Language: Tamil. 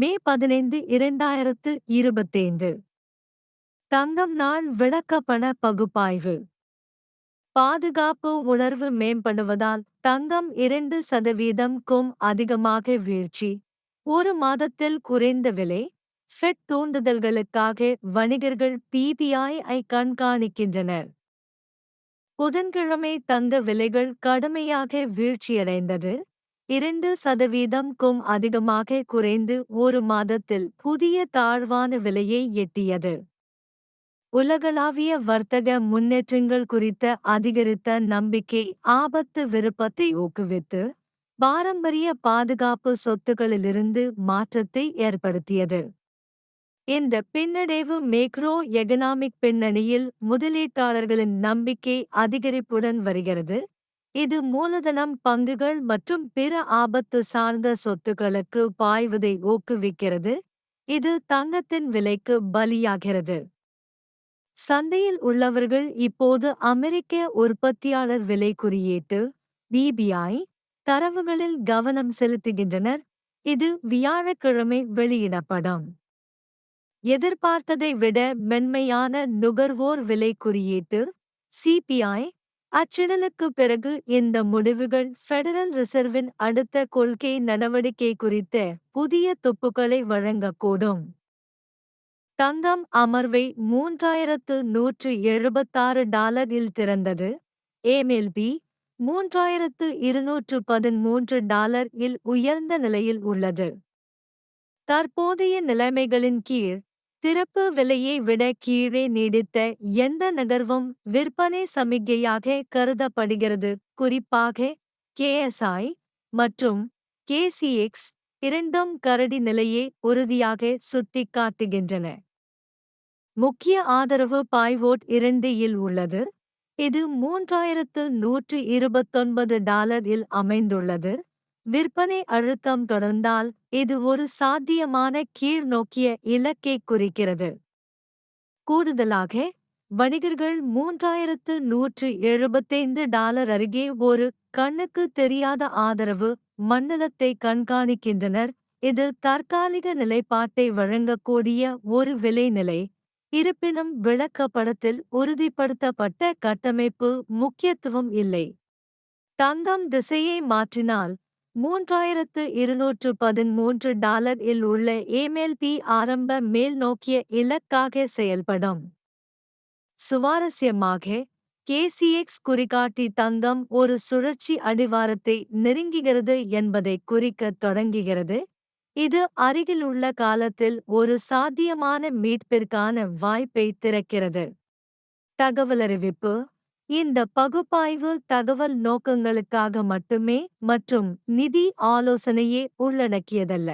மே பதினைந்து இரண்டாயிரத்து இருபத்தைந்து. தங்கம் நாள் விளக்கப்பண பகுப்பாய்வு. பாதுகாப்பு உணர்வு மேம்படுவதால் தங்கம் இரண்டு சதவீதம் க்கும் அதிகமாக வீழ்ச்சி. ஒரு மாதத்தில் குறைந்த விலை. ஃபெட் தூண்டுதல்களுக்காக வணிகர்கள் பிபிஐ ஐ கண்காணிக்கின்றனர். புதன்கிழமை தங்க விலைகள் கடுமையாக வீழ்ச்சியடைந்தது. இரண்டு சதவீதம்க்கும் அதிகமாக குறைந்து ஒரு மாதத்தில் புதிய தாழ்வான விலையை எட்டியது. உலகளாவிய வர்த்தக முன்னேற்றங்கள் குறித்த அதிகரித்த நம்பிக்கை ஆபத்து விருப்பத்தை ஊக்குவித்து பாரம்பரிய பாதுகாப்பு சொத்துகளிலிருந்து மாற்றத்தை ஏற்படுத்தியது. இந்த பின்னடைவு மேக்ரோ எகனாமிக் பின்னணியில் முதலீட்டாளர்களின் நம்பிக்கை அதிகரிப்புடன் வருகிறது. இது மூலதனம் பங்குகள் மற்றும் பிற ஆபத்து சார்ந்த சொத்துக்களுக்கு பாய்வதை ஊக்குவிக்கிறது. இது தங்கத்தின் விலைக்கு பலியாகிறது. சந்தையில் உள்ளவர்கள் இப்போது அமெரிக்க உற்பத்தியாளர் விலை குறியீட்டு பிபிஐ தரவுகளில் கவனம் செலுத்துகின்றனர். இது வியாழக்கிழமை வெளியிடப்படும். எதிர்பார்த்ததை விட மென்மையான நுகர்வோர் விலை குறியீட்டு சிபிஐ அச்சிடலுக்கு பிறகு இந்த முடிவுகள் ஃபெடரல் ரிசர்வின் அடுத்த கொள்கை நடவடிக்கை குறித்த புதிய துப்புகளை வழங்கக்கூடும். தங்கம் அமர்வை மூன்றாயிரத்து நூற்று எழுபத்தாறு டாலரில் திறந்தது. ஏமெல்பி மூன்றாயிரத்து இருநூற்று பதிமூன்று டாலர் இல் உயர்ந்த நிலையில் உள்ளது. தற்போதைய நிலைமைகளின் கீழ் திறப்பு விலையை விட கீழே நீடித்த எந்த நகர்வும் விற்பனை சமிக்ஞையாக கருதப்படுகிறது. குறிப்பாக கேஎஸ்ஐ மற்றும் கேசிஎக்ஸ் இரண்டும் கரடி நிலையை உறுதியாக சுட்டிக்காட்டுகின்றன. முக்கிய ஆதரவு பாய்வோட் இரண்டு இல் உள்ளது. இது மூன்றாயிரத்து நூற்று இருபத்தொன்பது டாலர் இல் அமைந்துள்ளது. விற்பனை அழுத்தம் தொடர்ந்தால் இது ஒரு சாத்தியமான கீழ்நோக்கிய இலக்கை குறிக்கிறது. கூடுதலாக வணிகர்கள் மூன்றாயிரத்து நூற்று எழுபத்தைந்து டாலர் அருகே ஒரு கண்ணுக்கு தெரியாத ஆதரவு மண்டலத்தை கண்காணிக்கின்றனர். இது தற்காலிக நிலைப்பாட்டை வழங்கக்கூடிய ஒரு விலைநிலை இருப்பினும் விளக்கப்படத்தில் உறுதிப்படுத்தப்பட்ட கட்டமைப்பு முக்கியத்துவம் இல்லை. தங்கம் திசையை மாற்றினால் மூன்றாயிரத்து இருநூற்று பதிமூன்று டாலர் இல் உள்ள ஏமெல்பி ஆரம்ப மேல் நோக்கிய இலக்காக செயல்படும். சுவாரஸ்யமாக கேசிஎக்ஸ் குறிகாட்டி தங்கம் ஒரு சுழற்சி அடிவாரத்தை நெருங்குகிறது என்பதை குறிக்கத் தொடங்குகிறது. இது அருகிலுள்ள காலத்தில் ஒரு சாத்தியமான மீட்பிற்கான வாய்ப்பை திறக்கிறது. தகவலறிவிப்பு இந்த பகுப்பாய்வு தகவல் நோக்கங்களுக்காக மட்டுமே மற்றும் நிதி ஆலோசனையே உள்ளடக்கியதல்ல.